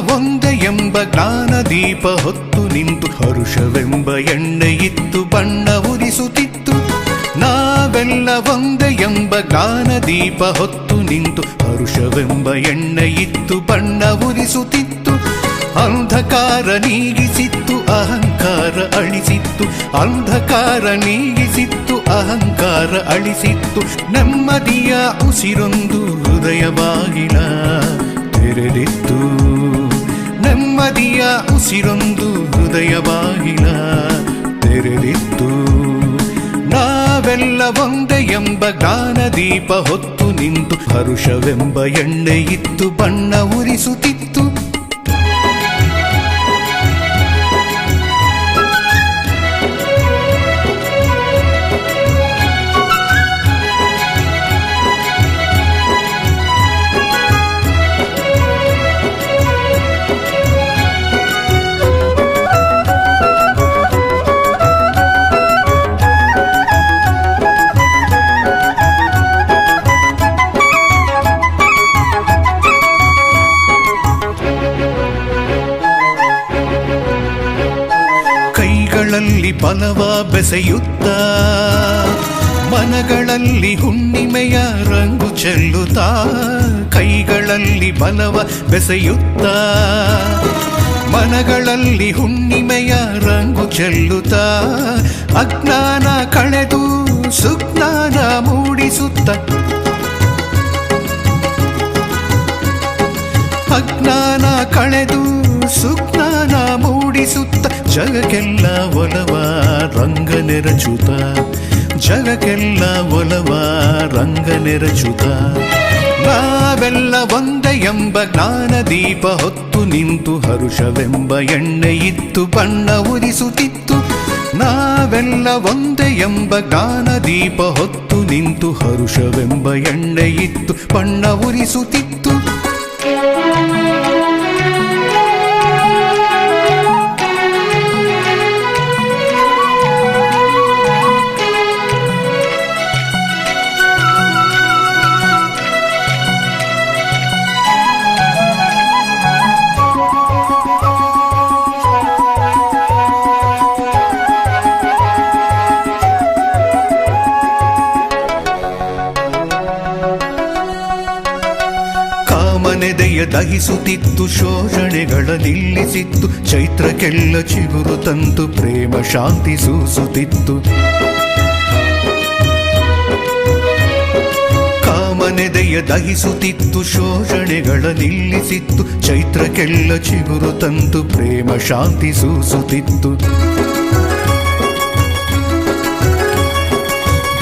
ಒಂದೇ ಎಂಬ ಜ್ಞಾನ ದೀಪ ಹೊತ್ತು ನಿಂತು ಹರುಷವೆಂಬ ಎಣ್ಣೆ ಇತ್ತು, ಬಣ್ಣ ಉರಿಸುತ್ತಿತ್ತು. ನಾವೆಲ್ಲ ಒಂದೇ ಎಂಬ ಜ್ಞಾನ ದೀಪ ಹೊತ್ತು ನಿಂತು ಹರುಷವೆಂಬ ಎಣ್ಣೆ ಇತ್ತು, ಬಣ್ಣ ಉರಿಸುತ್ತಿತ್ತು. ಅಂಧಕಾರ ನೀಗಿಸಿತ್ತು, ಅಹಂಕಾರ ಅಳಿಸಿತ್ತು. ಅಂಧಕಾರ ನೀಗಿಸಿತ್ತು, ಅಹಂಕಾರ ಅಳಿಸಿತ್ತು. ನೆಮ್ಮದಿಯ ಉಸಿರೊಂದು ಹೃದಯ ಬಾಗಿಲ ತೆರೆದಿತ್ತು. ನೆಮ್ಮದಿಯ ಉಸಿರೊಂದು ಹೃದಯ ಬಾಗಿಲ ತೆರೆದಿತ್ತು. ನಾವೆಲ್ಲ ಒಂದೇ ಎಂಬ ಗಾನ ದೀಪ ಹೊತ್ತು ನಿಂತು ಹರುಷವೆಂಬ ಎಣ್ಣೆ ಇತ್ತು, ಬಣ್ಣ ಉರಿಸುತ್ತಿತ್ತು. ಕೈಗಳಲ್ಲಿ ಬಲವ ಬೆಸೆಯುತ್ತ. ಮನಗಳಲ್ಲಿ ಹುಣ್ಣಿಮೆಯ ರಂಗು ಚೆಲ್ಲುತ್ತಾ. ಕೈಗಳಲ್ಲಿ ಬಲವ ಬೆಸೆಯುತ್ತ. ಮನಗಳಲ್ಲಿ ಹುಣ್ಣಿಮೆಯ ರಂಗು ಚೆಲ್ಲುತ್ತಾ. ಅಜ್ಞಾನ ಕಳೆದು ಸುಜ್ಞಾನ ಮೂಡಿಸುತ್ತ. ಅಜ್ಞಾನ ಕಳೆದು ಸುಜ್ಞಾನ ಮೂಡಿಸುತ್ತ ಜಗಕ್ಕೆಲ್ಲ ಒಲವ ರಂಗ ನೆರಚುತ. ಜಗಕ್ಕೆಲ್ಲ ಒಲವ ರಂಗ ನೆರಚುತ. ನಾವೆಲ್ಲ ಒಂದ ಎಂಬ ಜ್ಞಾನ ದೀಪ ಹೊತ್ತು ನಿಂತು ಹರುಷವೆಂಬ ಎಣ್ಣೆ ಇತ್ತು, ಬಣ್ಣ ಉರಿಸುತ್ತಿತ್ತು. ನಾವೆಲ್ಲ ಒಂದೆ ಎಂಬ ಜ್ಞಾನ ದೀಪ ಹೊತ್ತು ನಿಂತು ಹರುಷವೆಂಬ ಎಣ್ಣೆ ಇತ್ತು, ಬಣ್ಣ ಉರಿಸುತ್ತಿತ್ತು. ದಹಿಸುತ್ತಿತ್ತು, ಶೋಷಣೆಗಳ ನಿಲ್ಲಿಸಿತ್ತು, ಚೈತ್ರಕ್ಕೆಲ್ಲ ಚಿಗುರು ತಂತು, ಪ್ರೇಮ ಶಾಂತಿ ಸೂಸುತ್ತಿತ್ತು. ಕಾಮನೆದೆಯ ದಹಿಸುತ್ತಿತ್ತು, ಶೋಷಣೆಗಳ ನಿಲ್ಲಿಸಿತ್ತು, ಚೈತ್ರಕ್ಕೆಲ್ಲ ಚಿಗುರು ತಂತು, ಪ್ರೇಮ ಶಾಂತಿ ಸೂಸುತ್ತಿತ್ತು.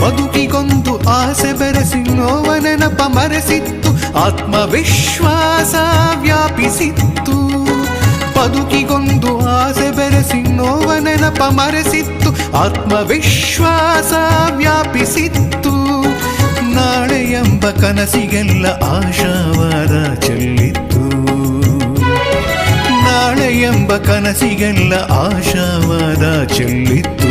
ಬದುಕಿಗೊಂದು ಆಸೆ ಬೆರೆಸಿ ನೋವನ ನೆನಪ ಮರೆಸಿತ್ತು ಆತ್ಮವಿಶ್ವಾಸ ವ್ಯಾಪಿಸಿತ್ತು. ಬದುಕಿಗೊಂದು ಆಸೆ ಬೆರೆಸಿ ನೋವ ನೆನಪ ಮರೆಸಿತ್ತು. ಆತ್ಮವಿಶ್ವಾಸ ವ್ಯಾಪಿಸಿತ್ತು. ನಾಳೆ ಎಂಬ ಕನಸಿಗೆಲ್ಲ ಆಶಾವಾದ ಚೆಲ್ಲಿತ್ತು. ನಾಳೆ ಎಂಬ ಕನಸಿಗೆಲ್ಲ ಆಶಾವಾದ ಚೆಲ್ಲಿತ್ತು.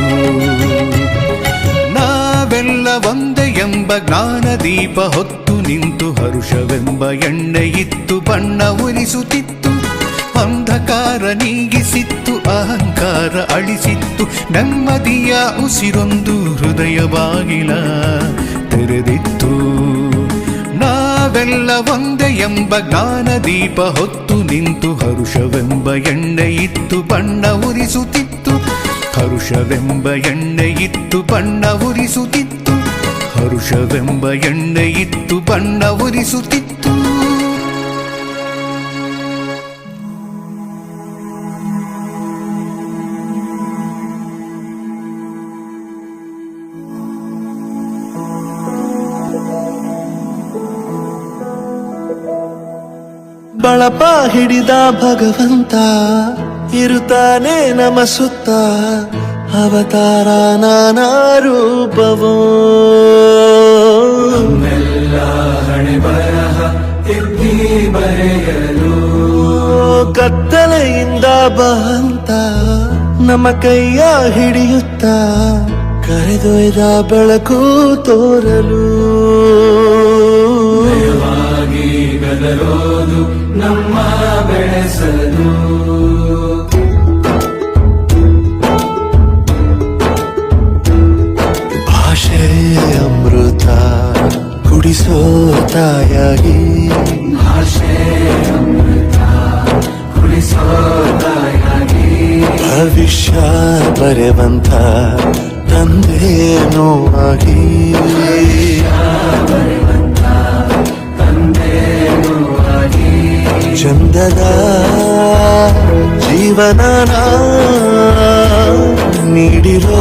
ನಾವೆಲ್ಲ ಒಂದೇ ಎಂಬ ಜ್ಞಾನ ದೀಪ ಹೊತ್ತು ನಿಂತು ಹರುಷವೆಂಬ ಎಣ್ಣೆ ಇತ್ತು, ಬಣ್ಣ ಉರಿಸುತ್ತಿತ್ತು, ಅಂಧಕಾರ ನೀಗಿಸಿತ್ತು, ಅಹಂಕಾರ ಅಳಿಸಿತ್ತು, ನೆಮ್ಮದಿಯ ಉಸಿರೊಂದು ಹೃದಯ ಬಾಗಿಲ ತೆರೆದಿತ್ತು. ನಾವೆಲ್ಲ ಒಂದೇ ಎಂಬ ಜ್ಞಾನ ದೀಪ ಹೊತ್ತು ನಿಂತು ಹರುಷವೆಂಬ ಎಣ್ಣೆ ಇತ್ತು, ಬಣ್ಣ ಉರಿಸುತ್ತಿತ್ತು, ಹರುಷವೆಂಬ ಎಣ್ಣೆ ಇತ್ತು, ಬಣ್ಣ ಉರಿಸುತ್ತಿತ್ತು. ಹರುಷವೆಂಬ ಎಣ್ಣೆ ಇತ್ತು ಬಣ್ಣ ಉರಿಸುತ್ತಿತ್ತು. ಬಳಪ ಹಿಡಿದ ಭಗವಂತ ಇರುತ್ತಾನೆ ಅವತಾರ ನಾನಾ ರೂಪವೋ. ಕತ್ತಲೆಯಿಂದ ಬಹಂತ ನಮ್ಮ ಕೈಯ ಹಿಡಿಯುತ್ತ ಕರೆದೊಯ್ದ ಬೆಳಕು ತೋರಲು. ಗದರೋದು ನಮ್ಮ ಬೆಳೆಸಲು. ತಾಯಾಗಿ ಭವಿಷ್ಯ ಬರೆವಂತ ತಂದೇನೋ ಆಗಿ ಚಂದದ ಜೀವನನ ನೀಡಿರೋ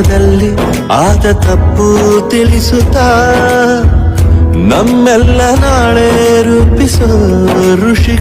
ಇತಿಹಾಸದಲ್ಲಿ ಆದ ತಪ್ಪು ತಿಳಿಸುತ್ತಾ ನಮ್ಮೆಲ್ಲ ನಾಳೆ ರೂಪಿಸೋ ಋಷಿ